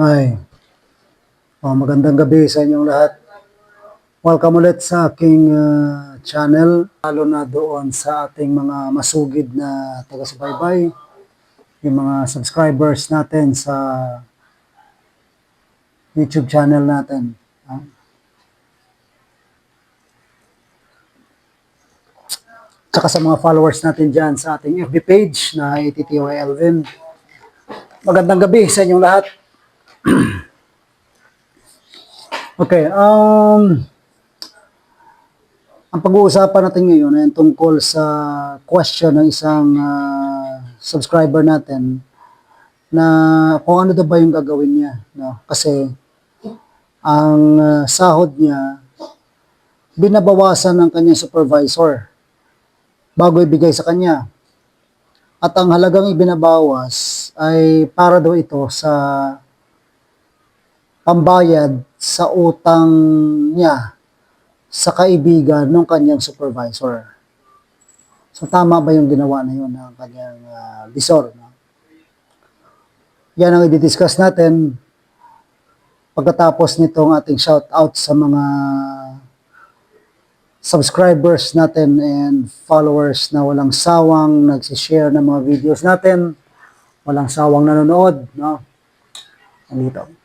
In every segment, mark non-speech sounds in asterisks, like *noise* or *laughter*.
Ay, oh, magandang gabi sa inyong lahat. Welcome ulit sa aking ah, channel, lalo na doon sa ating mga masugid na taga-subaybay, yung mga subscribers natin sa YouTube channel natin. ah. Tsaka sa mga followers natin dyan sa ating FB page na ATTY Elvin. Magandang gabi sa inyong lahat. *clears throat* Okay, um, ang pag-uusapan natin ngayon ay tungkol sa question ng isang ah, subscriber natin na kung ano daw ba yung gagawin niya. No? Kasi ang ah, sahod niya binabawasan ng kanyang supervisor bago ibigay sa kanya. At ang halagang ibinabawas ay para daw ito sa pambayad sa utang niya sa kaibigan ng kanyang supervisor. So tama ba yung ginawa na yun ng kanyang uh, bisor? No? Yan ang i-discuss natin pagkatapos nitong ating shout out sa mga subscribers natin and followers na walang sawang nagsishare ng mga videos natin, walang sawang nanonood, no? Nandito.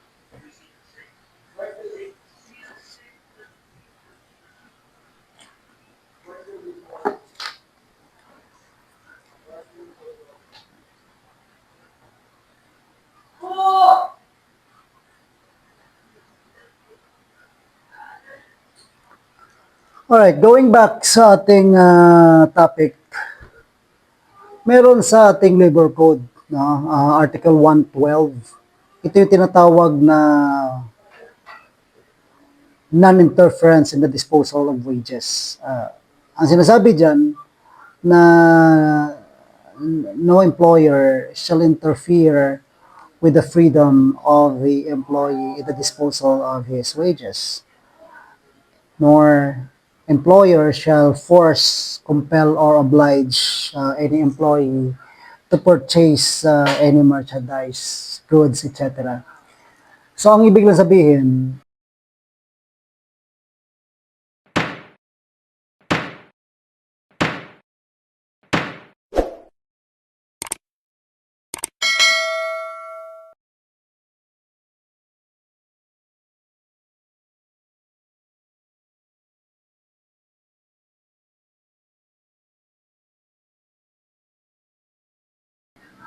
Alright, going back sa ating ah, topic, meron sa ating labor code, no, ah, Article 112. Ito yung tinatawag na non-interference in the disposal of wages. Ah, ang sinasabi dyan na no employer shall interfere with the freedom of the employee in the disposal of his wages nor employer shall force, compel, or oblige uh, any employee to purchase uh, any merchandise, goods, etc. So, ang ibig lang sabihin,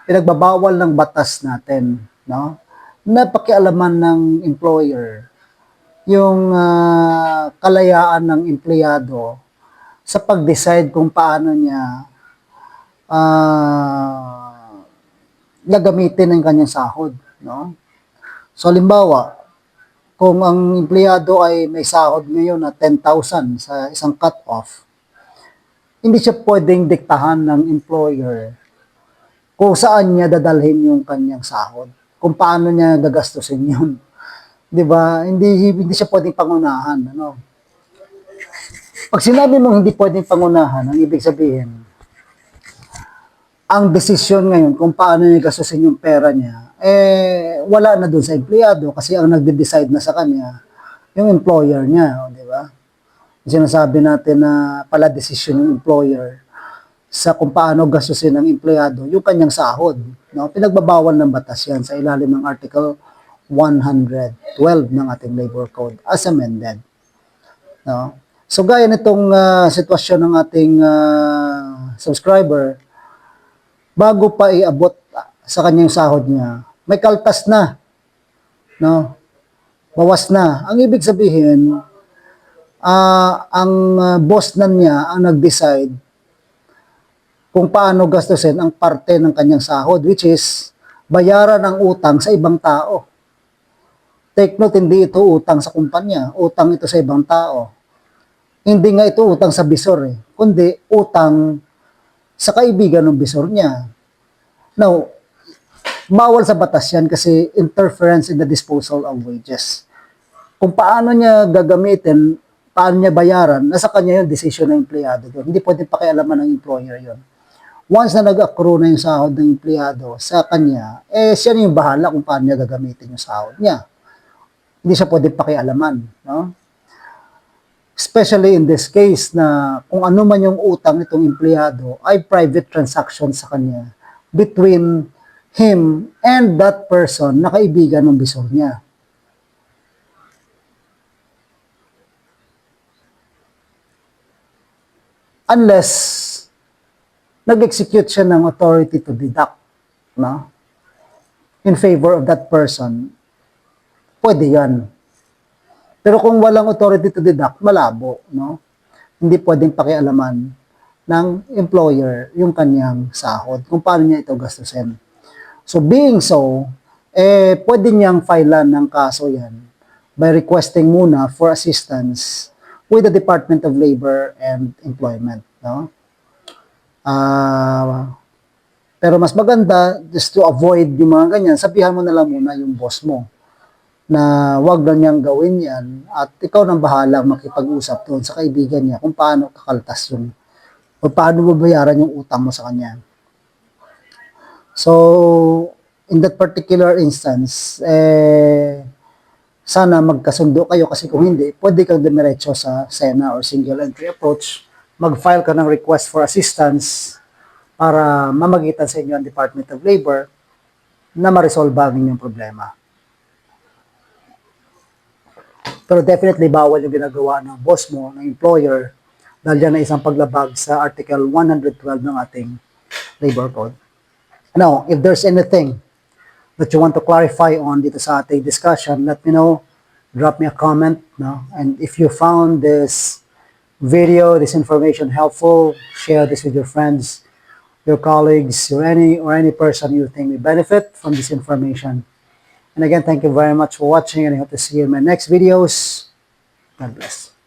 pinagbabawal ng batas natin, no? Na pakialaman ng employer yung ah, kalayaan ng empleyado sa pag-decide kung paano niya ah, gagamitin ang kanyang sahod, no? So, halimbawa, kung ang empleyado ay may sahod ngayon na 10,000 sa isang cut-off, hindi siya pwedeng diktahan ng employer kung saan niya dadalhin yung kanyang sahod, kung paano niya gagastusin yun. *laughs* 'Di ba? Hindi hindi siya pwedeng pangunahan, ano? Pag sinabi mong hindi pwedeng pangunahan, ang ibig sabihin, ang desisyon ngayon kung paano niya gastusin yung pera niya, eh, wala na dun sa empleyado kasi ang nagde-decide na sa kanya, yung employer niya, o, di ba? Sinasabi natin na pala desisyon ng employer sa kung paano gastusin ng empleyado yung kanyang sahod. No? Pinagbabawal ng batas yan sa ilalim ng Article 112 ng ating Labor Code as amended. No? So gaya nitong ah, sitwasyon ng ating ah, subscriber, bago pa iabot sa kanyang sahod niya, may kaltas na. No? Bawas na. Ang ibig sabihin, ah, ang ah, boss na niya ang nag-decide kung paano gastusin ang parte ng kanyang sahod, which is bayaran ang utang sa ibang tao. Take note, hindi ito utang sa kumpanya, utang ito sa ibang tao. Hindi nga ito utang sa bisor eh, kundi utang sa kaibigan ng bisor niya. Now, bawal sa batas yan kasi interference in the disposal of wages. Kung paano niya gagamitin, paano niya bayaran, nasa kanya yung decision ng empleyado doon. Hindi pwedeng pakialaman ng employer yon. Once na nag-accrue na yung sahod ng empleyado sa kanya, eh siya na yung bahala kung paano niya gagamitin yung sahod niya. Hindi siya pwede pakialaman. No? Especially in this case na kung ano man yung utang nitong empleyado ay private transaction sa kanya between him and that person na kaibigan ng bisor niya. Unless nag-execute siya ng authority to deduct, no? In favor of that person, pwede yan. Pero kung walang authority to deduct, malabo, no? Hindi pwedeng pakialaman ng employer yung kanyang sahod, kung paano niya ito gastusin. So being so, eh, pwede niyang filean ng kaso yan by requesting muna for assistance with the Department of Labor and Employment, no? Ah, pero mas maganda, just to avoid yung mga ganyan, sabihan mo na lang muna yung boss mo na wag na niyang gawin yan at ikaw nang bahala makipag-usap doon sa kaibigan niya kung paano kakaltas yung o paano babayaran yung utang mo sa kanya. So, in that particular instance, eh, sana magkasundo kayo kasi kung hindi, pwede kang dumiretso sa SENA or single entry approach, mag-file ka ng request for assistance para mamagitan sa inyo ang Department of Labor na ma-resolve ang inyong problema. Pero definitely bawal yung ginagawa ng boss mo, ng employer, dahil yan ay isang paglabag sa Article 112 ng ating Labor Code. Now, if there's anything that you want to clarify on dito sa ating discussion, let me know. Drop me a comment. No? And if you found this video, this information helpful, share this with your friends, your colleagues, or any, or any person you think may benefit from this information. And again, thank you very much for watching and I hope to see you in my next videos. God bless.